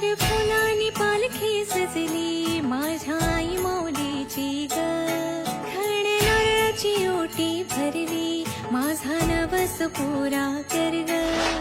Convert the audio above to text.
फुलांनी पालखी सजली माझ्या आई मौलीची ग. खणणाऱ्याची ओटी भरली माझा नवस पुरा कर ग.